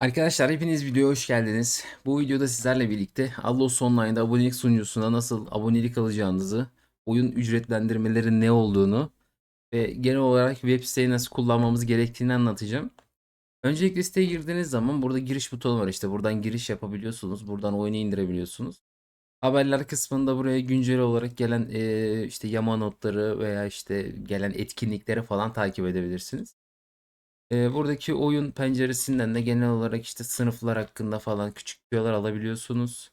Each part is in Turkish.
Arkadaşlar hepiniz videoya hoş geldiniz. Bu videoda sizlerle birlikte Allos Online'da abonelik sunucusuna nasıl abonelik alacağınızı, oyun ücretlendirmeleri ne olduğunu ve genel olarak web siteyi nasıl kullanmamız gerektiğini anlatacağım. Öncelikle siteye girdiğiniz zaman burada giriş butonu var işte buradan giriş yapabiliyorsunuz. Buradan oyunu indirebiliyorsunuz. Haberler kısmında buraya güncel olarak gelen işte yama notları veya işte gelen etkinlikleri falan takip edebilirsiniz. Ee, buradaki oyun penceresinden de genel olarak işte sınıflar hakkında falan küçük tüyolar alabiliyorsunuz.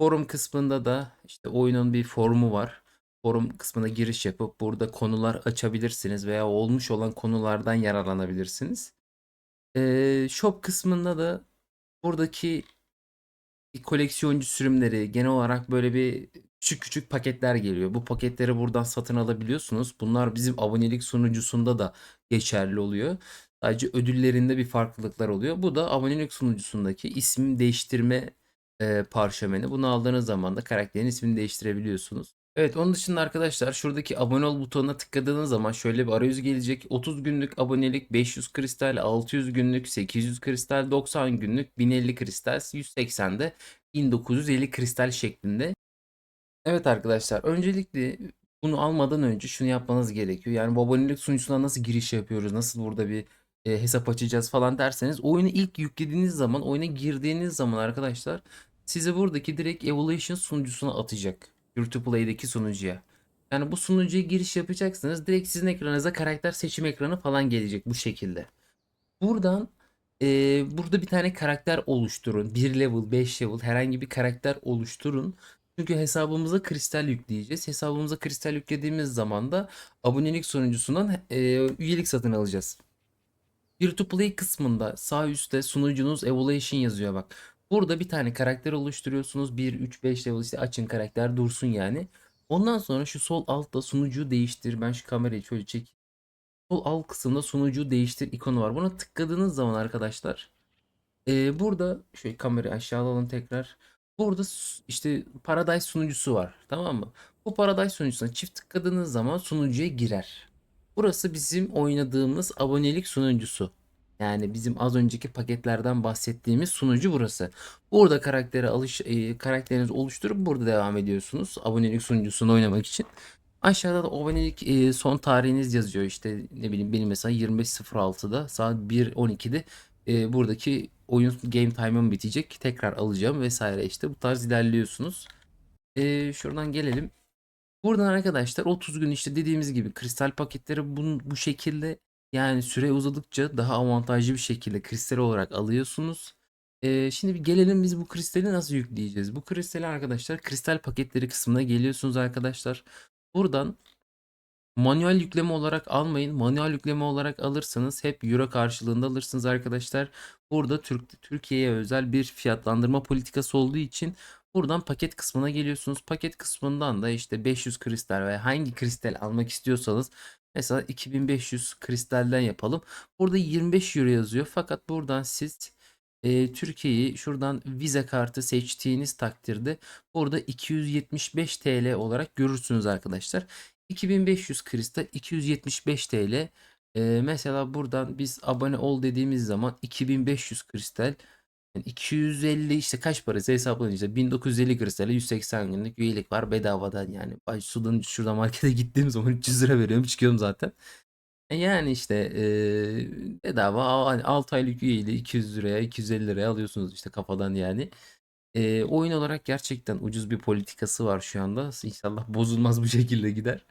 Forum kısmında da işte oyunun bir forumu var. Forum kısmına giriş yapıp burada konular açabilirsiniz veya olmuş olan konulardan yararlanabilirsiniz. Ee, shop kısmında da buradaki koleksiyoncu sürümleri genel olarak böyle bir küçük küçük paketler geliyor. Bu paketleri buradan satın alabiliyorsunuz. Bunlar bizim abonelik sunucusunda da geçerli oluyor. Sadece ödüllerinde bir farklılıklar oluyor. Bu da abonelik sunucusundaki isim değiştirme e, parşömeni. Bunu aldığınız zaman da karakterin ismini değiştirebiliyorsunuz. Evet onun dışında arkadaşlar şuradaki abone ol butonuna tıkladığınız zaman şöyle bir arayüz gelecek. 30 günlük abonelik 500 kristal, 600 günlük 800 kristal, 90 günlük 1050 kristal, 180 de 1950 kristal şeklinde. Evet arkadaşlar öncelikle bunu almadan önce şunu yapmanız gerekiyor. Yani bu abonelik sunucusuna nasıl giriş yapıyoruz, nasıl burada bir e, hesap açacağız falan derseniz oyunu ilk yüklediğiniz zaman, oyuna girdiğiniz zaman arkadaşlar sizi buradaki direkt Evolution sunucusuna atacak. YouTube Play'deki sunucuya. Yani bu sunucuya giriş yapacaksınız. Direkt sizin ekranınıza karakter seçim ekranı falan gelecek bu şekilde. Buradan e, burada bir tane karakter oluşturun. 1 level, 5 level herhangi bir karakter oluşturun. Çünkü hesabımıza kristal yükleyeceğiz. Hesabımıza kristal yüklediğimiz zaman da abonelik sunucusundan e, üyelik satın alacağız. Free kısmında sağ üstte sunucunuz evaluation yazıyor bak. Burada bir tane karakter oluşturuyorsunuz. 1, 3, 5 level işte açın karakter dursun yani. Ondan sonra şu sol altta sunucuyu değiştir. Ben şu kamerayı şöyle çek. Sol alt kısımda sunucuyu değiştir ikonu var. Buna tıkladığınız zaman arkadaşlar ee, burada şöyle kamerayı aşağı alalım tekrar. Burada işte Paradise sunucusu var. Tamam mı? Bu Paradise sunucusuna çift tıkladığınız zaman sunucuya girer. Burası bizim oynadığımız abonelik sunucusu. Yani bizim az önceki paketlerden bahsettiğimiz sunucu burası. Burada karakteri alış e, karakterinizi oluşturup burada devam ediyorsunuz. Abonelik sunucusunu oynamak için. Aşağıda da abonelik e, son tarihiniz yazıyor. İşte ne bileyim benim mesela 25.06'da saat 1.12'de e, buradaki oyun game time'ım bitecek. Tekrar alacağım vesaire işte bu tarz ilerliyorsunuz. E, şuradan gelelim. Buradan arkadaşlar 30 gün işte dediğimiz gibi kristal paketleri bu, bu şekilde yani süre uzadıkça daha avantajlı bir şekilde kristal olarak alıyorsunuz. Ee, şimdi bir gelelim biz bu kristali nasıl yükleyeceğiz? Bu kristali arkadaşlar kristal paketleri kısmına geliyorsunuz arkadaşlar. Buradan manuel yükleme olarak almayın. Manuel yükleme olarak alırsanız hep euro karşılığında alırsınız arkadaşlar. Burada Türk Türkiye'ye özel bir fiyatlandırma politikası olduğu için Buradan paket kısmına geliyorsunuz. Paket kısmından da işte 500 kristal veya hangi kristal almak istiyorsanız mesela 2500 kristalden yapalım. Burada 25 euro yazıyor. Fakat buradan siz e, Türkiye'yi şuradan vize kartı seçtiğiniz takdirde burada 275 TL olarak görürsünüz arkadaşlar. 2500 kristal 275 TL. E, mesela buradan biz abone ol dediğimiz zaman 2500 kristal yani 250 işte kaç parası hesaplanınca 1950 kristale 180 günlük üyelik var bedavadan yani. Ay sudan şurada markete gittiğim zaman 300 lira veriyorum çıkıyorum zaten. E Yani işte e, bedava 6 aylık üyeliği 200 liraya 250 liraya alıyorsunuz işte kafadan yani. E, oyun olarak gerçekten ucuz bir politikası var şu anda. İnşallah bozulmaz bu şekilde gider.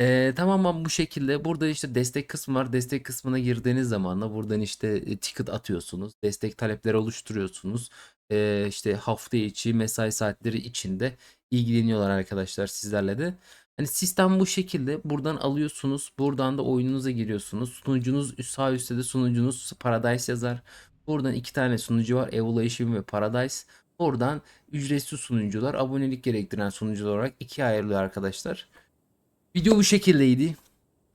Ee, tamamen bu şekilde. Burada işte destek kısmı var. Destek kısmına girdiğiniz zaman da buradan işte e, ticket atıyorsunuz. Destek talepleri oluşturuyorsunuz. Ee, işte hafta içi mesai saatleri içinde ilgileniyorlar arkadaşlar sizlerle de. Hani sistem bu şekilde. Buradan alıyorsunuz. Buradan da oyununuza giriyorsunuz. Sunucunuz üst- sağ üstte de sunucunuz Paradise yazar. Buradan iki tane sunucu var. Evolution ve Paradise. Oradan ücretsiz sunucular, abonelik gerektiren sunucular olarak ikiye ayrılıyor arkadaşlar. Video bu şekildeydi.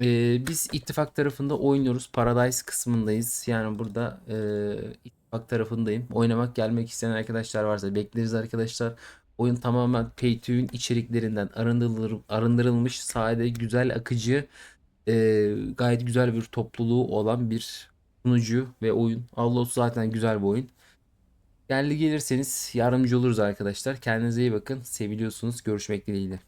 Ee, biz ittifak tarafında oynuyoruz. Paradise kısmındayız. Yani burada e, ittifak tarafındayım. Oynamak gelmek isteyen arkadaşlar varsa bekleriz arkadaşlar. Oyun tamamen pay içeriklerinden arındırılır, arındırılmış, sade, güzel, akıcı, e, gayet güzel bir topluluğu olan bir sunucu ve oyun. Outlaws zaten güzel bir oyun. Geldi gelirseniz yardımcı oluruz arkadaşlar. Kendinize iyi bakın. Seviliyorsunuz. Görüşmek dileğiyle.